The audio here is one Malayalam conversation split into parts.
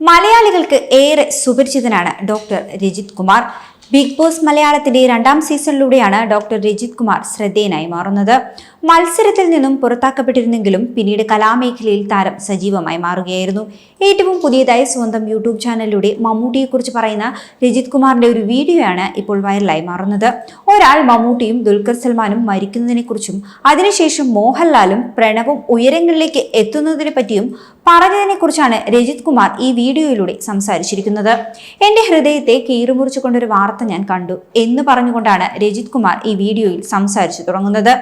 മലയാളികൾക്ക് ഏറെ സുപരിചിതനാണ് doctor Rajith Kumar. Big boss മലയാളത്തിന്റെ രണ്ടാം സീസണിലൂടെയാണ് ഡോക്ടർ രജിത് കുമാർ ശ്രദ്ധേയനായി മാറുന്നത്. മത്സരത്തിൽ നിന്നും പുറത്താക്കപ്പെട്ടിരുന്നെങ്കിലും പിന്നീട് കലാമേഖലയിൽ താരം സജീവമായി മാറുകയായിരുന്നു. ഏറ്റവും പുതിയതായി സ്വന്തം യൂട്യൂബ് ചാനലിലൂടെ മമ്മൂട്ടിയെക്കുറിച്ച് പറയുന്ന രജിത് കുമാറിന്റെ ഒരു വീഡിയോയാണ് ഇപ്പോൾ വൈറലായി മാറുന്നത്. ഒരാൾ മമ്മൂട്ടിയും ദുൽഖർ സൽമാനും മരിക്കുന്നതിനെക്കുറിച്ചും അതിനുശേഷം മോഹൻലാലും പ്രണവും ഉയരങ്ങളിലേക്ക് എത്തുന്നതിനെ പറ്റിയും പറഞ്ഞതിനെക്കുറിച്ചാണ് രജിത് കുമാർ ഈ വീഡിയോയിലൂടെ സംസാരിച്ചിരിക്കുന്നത്. എന്റെ ഹൃദയത്തെ കീറുമുറിച്ചുകൊണ്ടൊരു വാർത്ത ഞാൻ കണ്ടു എന്ന് പറഞ്ഞുകൊണ്ടാണ് രജിത് കുമാർ ഈ വീഡിയോയിൽ സംസാരിച്ചു തുടങ്ങുന്നത്.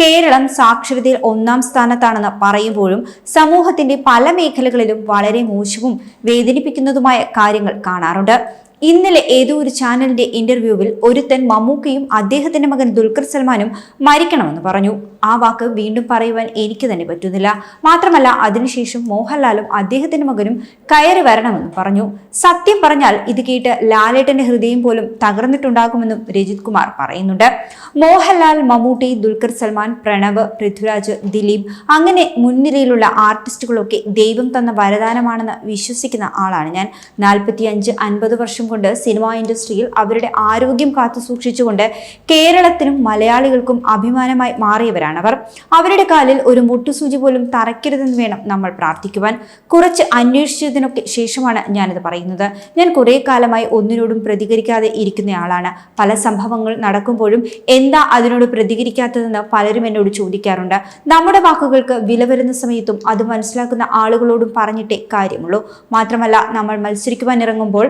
കേരളം സാക്ഷരതയിൽ ഒന്നാം സ്ഥാനത്താണെന്ന് പറയുമ്പോഴും സമൂഹത്തിന്റെ പല മേഖലകളിലും വളരെ മോശവും വേദനിപ്പിക്കുന്നതുമായ കാര്യങ്ങൾ കാണാറുണ്ട്. ഇന്നലെ ഏതോ ഒരു ചാനലിന്റെ ഇന്റർവ്യൂവിൽ ഒരുത്തൻ മമ്മൂക്കയും അദ്ദേഹത്തിന്റെ മകൻ ദുൽഖർ സൽമാനും മരിക്കണമെന്ന് പറഞ്ഞു. ആ വാക്ക് വീണ്ടും പറയുവാൻ എനിക്ക് തന്നെ പറ്റുന്നില്ല. മാത്രമല്ല അതിനുശേഷം മോഹൻലാലും അദ്ദേഹത്തിന്റെ മകനും കയറി വരണമെന്ന് പറഞ്ഞു. സത്യം പറഞ്ഞാൽ ഇത് കേട്ട് ലാലേട്ടന്റെ ഹൃദയം പോലും തകർന്നിട്ടുണ്ടാകുമെന്നും രജിത് കുമാർ പറയുന്നുണ്ട്. മോഹൻലാൽ മമ്മൂട്ടി ദുൽഖർ സൽമാൻ പ്രണവ് പൃഥ്വിരാജ് ദിലീപ് അങ്ങനെ മുൻനിരയിലുള്ള ആർട്ടിസ്റ്റുകളൊക്കെ ദൈവം തന്ന വരദാനമാണെന്ന് വിശ്വസിക്കുന്ന ആളാണ് ഞാൻ. നാൽപ്പത്തി അഞ്ച് അൻപത് വർഷം കൊണ്ട് സിനിമാ ഇൻഡസ്ട്രിയിൽ അവരുടെ ആരോഗ്യം കാത്തു സൂക്ഷിച്ചുകൊണ്ട് കേരളത്തിനും മലയാളികൾക്കും അഭിമാനമായി മാറിയവരാണവർ അവരുടെ കാലിൽ ഒരു മുട്ടുസൂചി പോലും തറയ്ക്കരുതെന്ന് വേണം നമ്മൾ പ്രാർത്ഥിക്കുവാൻ. കുറച്ച് അന്വേഷിച്ചതിനൊക്കെ ശേഷമാണ് ഞാനിത് പറയുന്നത്. ഞാൻ കുറേ കാലമായി ഒന്നിനോടും പ്രതികരിക്കാതെ ഇരിക്കുന്നയാളാണ് പല സംഭവങ്ങൾ നടക്കുമ്പോഴും എന്താ അതിനോട് പ്രതികരിക്കാത്തതെന്ന് പലരും എന്നോട് ചോദിക്കാറുണ്ട്. നമ്മുടെ വാക്കുകൾക്ക് വില വരുന്ന സമയത്തും അത് മനസ്സിലാക്കുന്ന ആളുകളോടും പറഞ്ഞിട്ടേ കാര്യമുള്ളൂ. മാത്രമല്ല നമ്മൾ മത്സരിക്കുവാൻ ഇറങ്ങുമ്പോൾ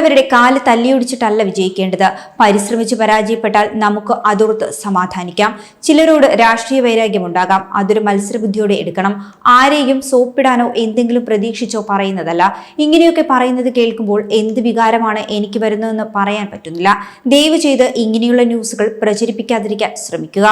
കൂടെയുള്ളവരുടെ കാൽ തല്ലിയൊടിച്ചിട്ടല്ല വിജയിക്കേണ്ടത്. പരിശ്രമിച്ച് പരാജയപ്പെട്ടാൽ നമുക്ക് അതോർത്ത് സമാധാനിക്കാം. ചിലരോട് രാഷ്ട്രീയ വൈരാഗ്യം ഉണ്ടാകാം അതൊരു മത്സരബുദ്ധിയോടെ എടുക്കണം. ആരെയും സോപ്പിടാനോ എന്തെങ്കിലും പ്രതീക്ഷിച്ചോ പറയുന്നതല്ല. ഇങ്ങനെയൊക്കെ പറയുന്നത് കേൾക്കുമ്പോൾ എന്ത് വികാരമാണ് എനിക്ക് വരുന്നതെന്ന് പറയാൻ പറ്റുന്നില്ല. ദയവ് ചെയ്ത് ഇങ്ങനെയുള്ള ന്യൂസുകൾ പ്രചരിപ്പിക്കാതിരിക്കാൻ ശ്രമിക്കുക.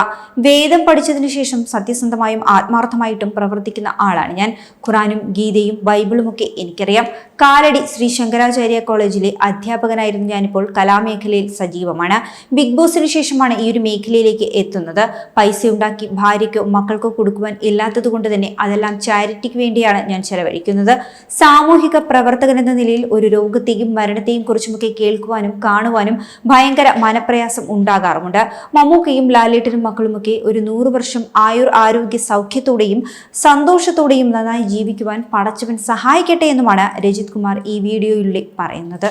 വേദം പഠിച്ചതിനു ശേഷം സത്യസന്ധമായും ആത്മാർത്ഥമായിട്ടും പ്രവർത്തിക്കുന്ന ആളാണ് ഞാൻ. ഖുറാനും ഗീതയും ബൈബിളുമൊക്കെ എനിക്കറിയാം. കാലടി ശ്രീ ശങ്കരാചാര്യ കോളേജിലെ അധ്യാപകനായിരുന്നു ഞാനിപ്പോൾ കലാമേഖലയിൽ സജീവമാണ്. ബിഗ് ബോസിന് ശേഷമാണ് ഈ ഒരു മേഖലയിലേക്ക് എത്തുന്നത്. പൈസ ഉണ്ടാക്കി ഭാര്യയ്ക്കോ മക്കൾക്കോ കൊടുക്കുവാൻ ഇല്ലാത്തത് കൊണ്ട് തന്നെ അതെല്ലാം ചാരിറ്റിക്ക് വേണ്ടിയാണ് ഞാൻ ചെലവഴിക്കുന്നത്. സാമൂഹിക പ്രവർത്തകൻ എന്ന നിലയിൽ ഒരു രോഗത്തെയും മരണത്തെയും കുറിച്ചുമൊക്കെ കേൾക്കുവാനും കാണുവാനും ഭയങ്കര മനപ്രയാസം ഉണ്ടാകാറുമുണ്ട്. മമ്മൂക്കയും ലാലേട്ടനും മക്കളുമൊക്കെ ഒരു നൂറ് വർഷം ആയുർ ആരോഗ്യ സൗഖ്യത്തോടെയും സന്തോഷത്തോടെയും നന്നായി ജീവിക്കുവാൻ പടച്ചവൻ സഹായിക്കട്ടെ എന്നുമാണ് രജിത് കുമാർ ഈ വീഡിയോയിലൂടെ പറയുന്നത്.